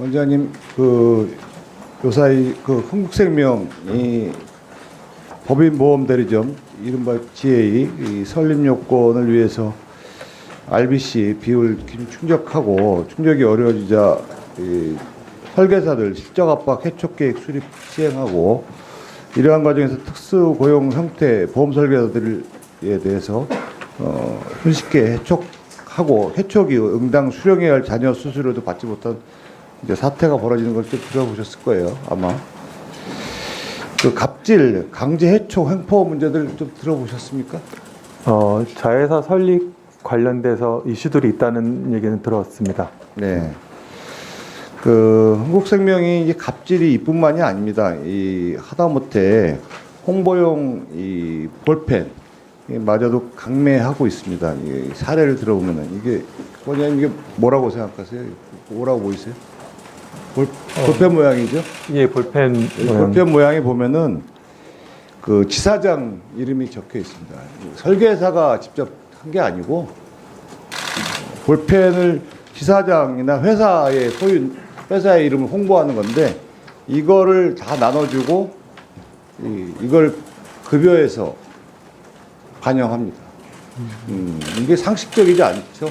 원장님 그 요사이 그 한국생명이 법인보험 대리점 이른바 GA 이 설립 요건을 위해서 RBC 비율 충족하고 충족이 어려워지자 이 설계사들 실적 압박 해촉 계획 수립 시행하고 이러한 과정에서 특수 고용 형태 보험 설계사들에 대해서 어, 손쉽게 해촉하고 해촉이 응당 수령해야 할 자녀 수수료도 받지 못한 이제 사태가 벌어지는 걸 좀 들어보셨을 거예요 아마 그 갑질 강제 해촉 횡포 문제들 좀 들어보셨습니까? 어, 자회사 설립 관련돼서 이슈들이 있다는 얘기는 들었습니다. 네. 그 한국생명이 이제 갑질이 이뿐만이 아닙니다. 이 하다못해 홍보용 이 볼펜 이 마저도 강매하고 있습니다. 이 사례를 들어보면은 이게 원장님 이게 뭐라고 생각하세요? 뭐라고 보이세요? 볼, 볼펜 모양이죠? 예, 볼펜 이 모양. 볼펜 모양이 보면은 그 지사장 이름이 적혀 있습니다. 설계사가 직접 한 게 아니고 볼펜을 지사장이나 회사의 소유 회사의 이름을 홍보하는 건데 이거를 다 나눠주고 이, 이걸 급여해서 반영합니다. 음, 이게 상식적이지 않죠.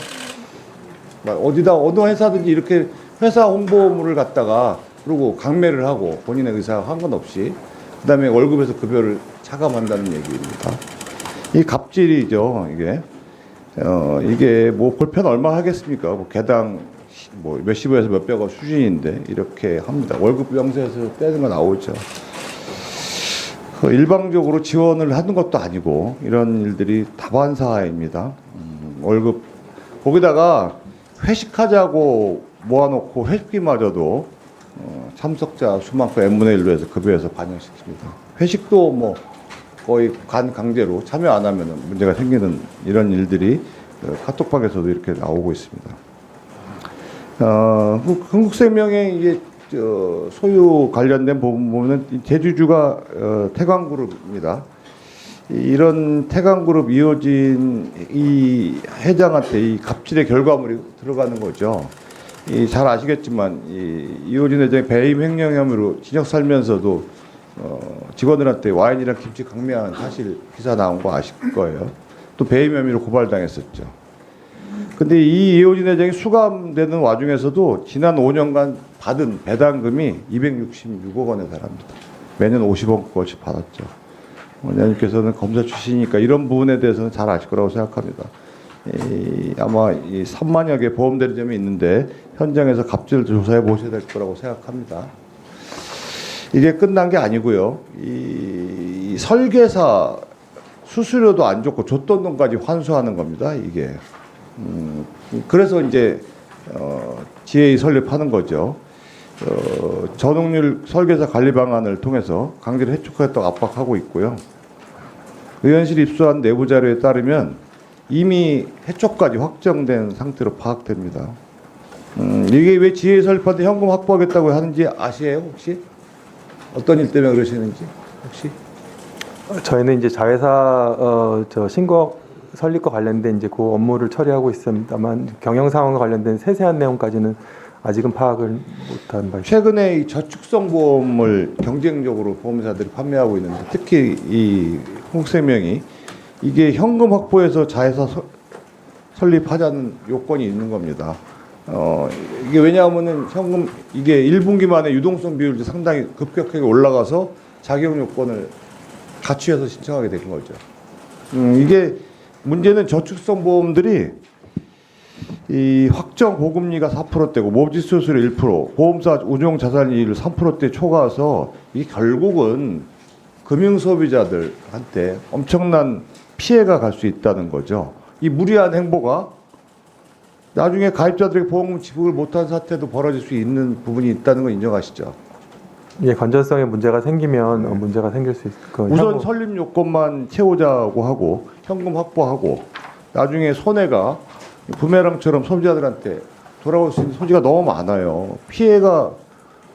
막 어디다 어느 회사든지 이렇게 회사 홍보물을 갖다가 그리고 강매를 하고 본인의 의사와 상관없이 그다음에 월급에서 급여를 차감한다는 얘기입니다. 이 갑질이죠 이게 어 이게 뭐 볼펜 얼마 하겠습니까? 뭐 개당 뭐 몇십원에서 몇백원 수준인데 이렇게 합니다. 월급 명세에서 떼는 거 나오죠. 그 일방적으로 지원을 하는 것도 아니고 이런 일들이 다반사입니다. 음, 월급 거기다가 회식하자고 모아놓고 회식비마저도 어, 참석자 수만큼 n분의 1로 해서 급여해서 반영시킵니다. 회식도 뭐 거의 간 강제로 참여 안 하면 문제가 생기는 이런 일들이 어, 카톡방에서도 이렇게 나오고 있습니다. 어, 후- 한국생명의 저 소유 관련된 부분 보면은 이 제주주가 어, 태광그룹입니다. 이- 이런 태광그룹 이호진 이 회장한테 이 갑질의 결과물이 들어가는 거죠. 이 잘 아시겠지만 이 이호진 회장이 배임 횡령 혐의로 징역 살면서도 어, 직원들한테 와인이랑 김치 강매한 사실 기사 나온 거 아실 거예요. 또 배임 혐의로 고발당했었죠. 근데 이 이호진 회장이 수감되는 와중에서도 지난 5년간 받은 배당금이 266억 원에 달합니다. 매년 50억 원씩 받았죠. 원장님께서는 검사 출신이니까 이런 부분에 대해서는 잘 아실 거라고 생각합니다. 이, 아마 이 3만여 개 보험 대리점이 있는데 현장에서 갑질을 조사해 보셔야 될 거라고 생각합니다. 이게 끝난 게 아니고요. 이, 이 설계사 수수료도 안 줬고 줬던 돈까지 환수하는 겁니다. 이게. 음, 그래서 이제 어, GA 설립하는 거죠. 어, 전홍률 설계사 관리 방안을 통해서 강제로 해촉하겠다고 압박하고 있고요. 의원실 입수한 내부 자료에 따르면 이미 해촉까지 확정된 상태로 파악됩니다. 음, 이게 왜 GA 설립하는데 현금 확보하겠다고 하는지 아세요 혹시? 어떤 일 때문에 그러시는지 혹시? 저희는 이제 자회사 어, 저 신고 설립과 관련된 이제 그 업무를 처리하고 있습니다만 경영 상황과 관련된 세세한 내용까지는 아직은 파악을 못한 바. 최근에 이 저축성 보험을 경쟁적으로 보험사들이 판매하고 있는데 특히 이 한국생명이 이게 현금 확보해서 자회사 서- 설립하자는 요건이 있는 겁니다. 어, 이게 왜냐하면은 현금 이게 1분기 만에 유동성 비율이 상당히 급격하게 올라가서 자격 요건을 갖추어서 신청하게 된 거죠. 음, 이게 문제는 저축성 보험들이 이 확정 고금리가 4%대고 모집 수수료 1%, 보험사 운용 자산이율 3%대 초과해서 이 결국은 금융 소비자들한테 엄청난 피해가 갈 수 있다는 거죠. 이 무리한 행보가 나중에 가입자들에게 보험금 지급을 못한 사태도 벌어질 수 있는 부분이 있다는 걸 인정하시죠. 예, 건전성에 문제가 생기면 어, 문제가 생길 수 있을 거예요. 우선 설립 요건만 채우자고 하고 현금 확보하고 나중에 손해가 부메랑처럼 소비자들한테 돌아올 수 있는 소지가 너무 많아요. 피해가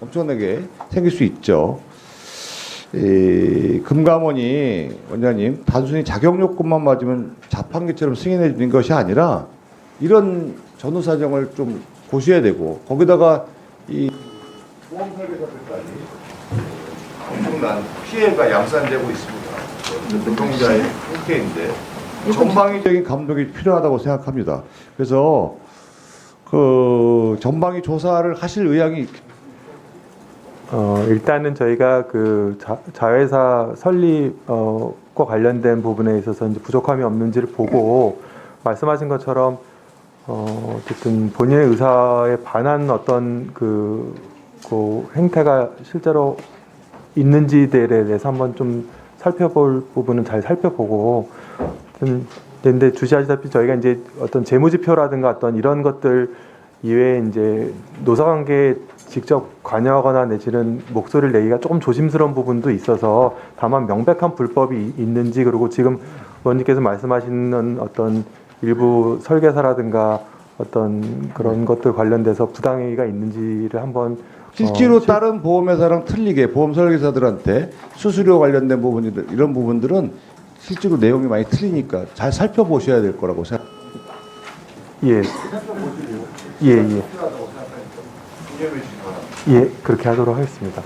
엄청나게 생길 수 있죠. 이 금감원이 원장님 단순히 자격 요건만 맞으면 자판기처럼 승인해 주는 것이 아니라 이런 전후 사정을 좀 고시해야 되고 거기다가 이 보험 설계사들까지 엄청난 피해가 양산되고 있습니다. 노동자의 형태인데 전방위적인 감독이 필요하다고 생각합니다. 그래서 그 전방위 조사를 하실 의향이 어, 일단은 저희가 그 자, 자회사 설립과 관련된 부분에 있어서 이제 부족함이 없는지를 보고 말씀하신 것처럼 어, 어쨌든 본인의 의사에 반한 어떤 그, 그 행태가 실제로 있는지에 대해서 한번 좀 살펴볼 부분은 잘 살펴보고 좀 근데 주시하시다시피 저희가 이제 어떤 재무지표라든가 어떤 이런 것들 이외에 이제 노사관계에 직접 관여하거나 내지는 목소리를 내기가 조금 조심스러운 부분도 있어서 다만 명백한 불법이 이- 있는지 그리고 지금 의원님께서 말씀하시는 어떤 일부 설계사라든가 어떤 그런 것들 관련돼서 부당행위가 있는지를 한번 실제로 어, 실- 다른 보험회사랑 틀리게 보험 설계사들한테 수수료 관련된 부분들 이런 부분들은 실제로 내용이 많이 틀리니까 잘 살펴보셔야 될 거라고 생각. 예. 예, 예. 예, 그렇게 하도록 하겠습니다.